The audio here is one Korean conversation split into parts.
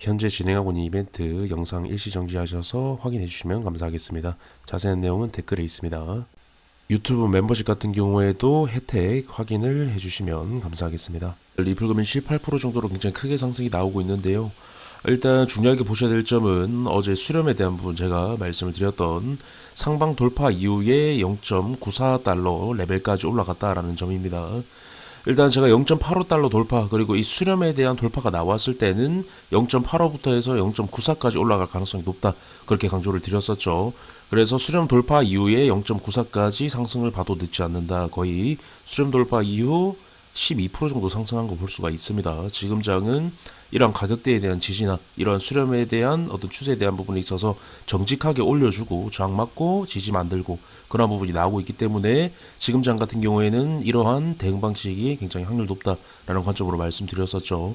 현재 진행하고 있는 이벤트 영상 일시 정지하셔서 확인해 주시면 감사하겠습니다. 자세한 내용은 댓글에 있습니다. 유튜브 멤버십 같은 경우에도 혜택 확인을 해주시면 감사하겠습니다. 리플금은 18% 정도로 굉장히 크게 상승이 나오고 있는데요. 일단 중요하게 보셔야 될 점은 어제 수렴에 대한 부분 제가 말씀을 드렸던 상방 돌파 이후에 0.94달러 레벨까지 올라갔다라는 점입니다. 일단 제가 0.85달러 돌파 그리고 이 수렴에 대한 돌파가 나왔을 때는 0.85부터 해서 0.94까지 올라갈 가능성이 높다 그렇게 강조를 드렸었죠. 그래서 수렴 돌파 이후에 0.94까지 상승을 봐도 늦지 않는다. 거의 수렴 돌파 이후 12% 정도 상승한 거 볼 수가 있습니다. 지금 장은 이런 가격대에 대한 지지나 이런 수렴에 대한 어떤 추세에 대한 부분에 있어서 정직하게 올려주고 저항 맞고 지지 만들고 그런 부분이 나오고 있기 때문에 지금 장 같은 경우에는 이러한 대응 방식이 굉장히 확률 높다라는 관점으로 말씀드렸었죠.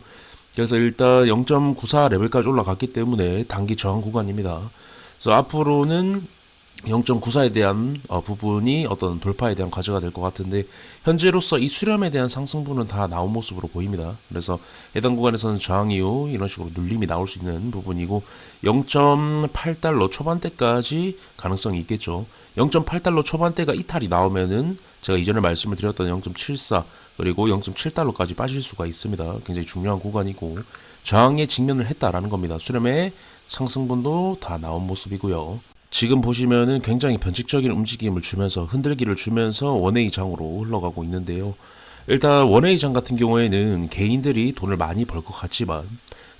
그래서 일단 0.94 레벨까지 올라갔기 때문에 단기 저항 구간입니다. 그래서 앞으로는 0.94에 대한 어, 부분이 어떤 돌파에 대한 과제가 될 것 같은데 현재로서 이 수렴에 대한 상승분은 다 나온 모습으로 보입니다. 그래서 해당 구간에서는 저항 이후 이런 식으로 눌림이 나올 수 있는 부분이고 0.8달러 초반대까지 가능성이 있겠죠. 0.8달러 초반대가 이탈이 나오면은 제가 이전에 말씀을 드렸던 0.74 그리고 0.7달러까지 빠질 수가 있습니다. 굉장히 중요한 구간이고 저항에 직면을 했다라는 겁니다. 수렴의 상승분도 다 나온 모습이고요. 지금 보시면은 굉장히 변칙적인 움직임을 주면서 흔들기를 주면서 원웨이 장으로 흘러가고 있는데요. 일단 원웨이 장 같은 경우에는 개인들이 돈을 많이 벌 것 같지만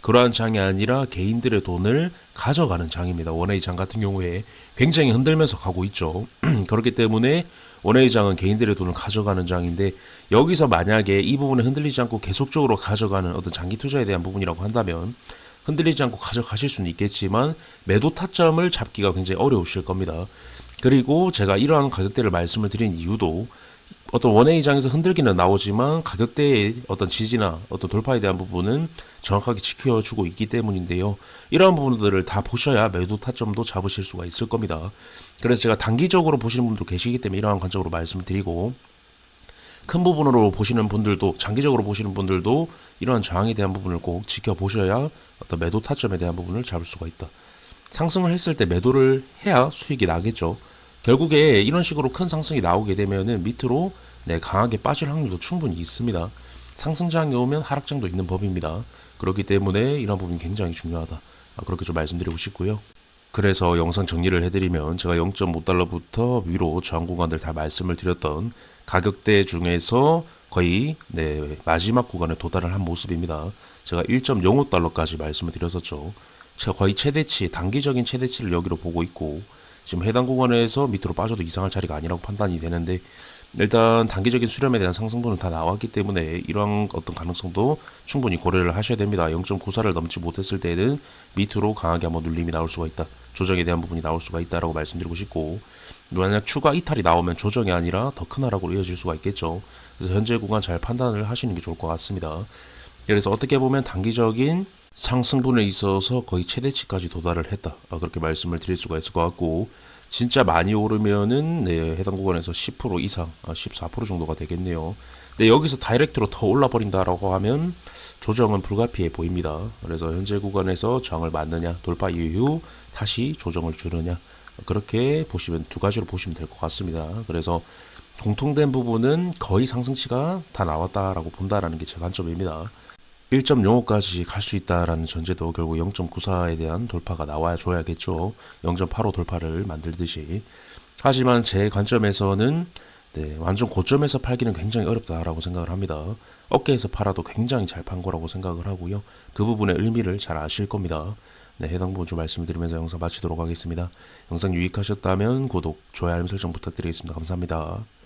그러한 장이 아니라 개인들의 돈을 가져가는 장입니다. 원웨이 장 같은 경우에 굉장히 흔들면서 가고 있죠. 그렇기 때문에 원웨이 장은 개인들의 돈을 가져가는 장인데 여기서 만약에 이 부분에 흔들리지 않고 계속적으로 가져가는 어떤 장기 투자에 대한 부분이라고 한다면 흔들리지 않고 가져가실 수는 있겠지만 매도 타점을 잡기가 굉장히 어려우실 겁니다. 그리고 제가 이러한 가격대를 말씀을 드린 이유도 어떤 원웨이 장에서 흔들기는 나오지만 가격대의 어떤 지지나 어떤 돌파에 대한 부분은 정확하게 지켜주고 있기 때문인데요. 이러한 부분들을 다 보셔야 매도 타점도 잡으실 수가 있을 겁니다. 그래서 제가 단기적으로 보시는 분도 계시기 때문에 이러한 관점으로 말씀을 드리고 큰 부분으로 보시는 분들도 장기적으로 보시는 분들도 이러한 저항에 대한 부분을 꼭 지켜보셔야 어떤 매도 타점에 대한 부분을 잡을 수가 있다. 상승을 했을 때 매도를 해야 수익이 나겠죠. 결국에 이런 식으로 큰 상승이 나오게 되면은 밑으로 네, 강하게 빠질 확률도 충분히 있습니다. 상승장이 오면 하락장도 있는 법입니다. 그렇기 때문에 이런 부분이 굉장히 중요하다. 아, 그렇게 좀 말씀드리고 싶고요. 그래서 영상 정리를 해드리면 제가 0.5달러부터 위로 저항 구간들 다 말씀을 드렸던 가격대 중에서 거의 네, 마지막 구간에 도달을 한 모습입니다. 제가 1.05달러까지 말씀을 드렸었죠. 제가 거의 최대치, 단기적인 최대치를 여기로 보고 있고 지금 해당 구간에서 밑으로 빠져도 이상할 자리가 아니라고 판단이 되는데 일단 단기적인 수렴에 대한 상승분은 다 나왔기 때문에 이러한 어떤 가능성도 충분히 고려를 하셔야 됩니다. 0.94를 넘지 못했을 때는 밑으로 강하게 한번 눌림이 나올 수가 있다. 조정에 대한 부분이 나올 수가 있다라고 말씀드리고 싶고 만약 추가 이탈이 나오면 조정이 아니라 더 큰 하락으로 이어질 수가 있겠죠. 그래서 현재 구간 잘 판단을 하시는 게 좋을 것 같습니다. 그래서 어떻게 보면 단기적인 상승분에 있어서 거의 최대치까지 도달을 했다. 아, 그렇게 말씀을 드릴 수가 있을 것 같고 진짜 많이 오르면은 네, 해당 구간에서 10% 이상, 아, 14% 정도가 되겠네요. 근데 여기서 다이렉트로 더 올라 버린다라고 하면 조정은 불가피해 보입니다. 그래서 현재 구간에서 저항을 맞느냐, 돌파 이후 다시 조정을 주느냐 그렇게 보시면 두 가지로 보시면 될 것 같습니다. 그래서 공통된 부분은 거의 상승치가 다 나왔다라고 본다라는 게 제 관점입니다. 1.05까지 갈 수 있다라는 전제도 결국 0.94에 대한 돌파가 나와야 줘야겠죠. 0.85 돌파를 만들듯이. 하지만 제 관점에서는 네, 완전 고점에서 팔기는 굉장히 어렵다라고 생각을 합니다. 어깨에서 팔아도 굉장히 잘 판 거라고 생각을 하고요. 그 부분의 의미를 잘 아실 겁니다. 네, 해당 부분 좀 말씀을 드리면서 영상 마치도록 하겠습니다. 영상 유익하셨다면 구독, 좋아요, 알림 설정 부탁드리겠습니다. 감사합니다.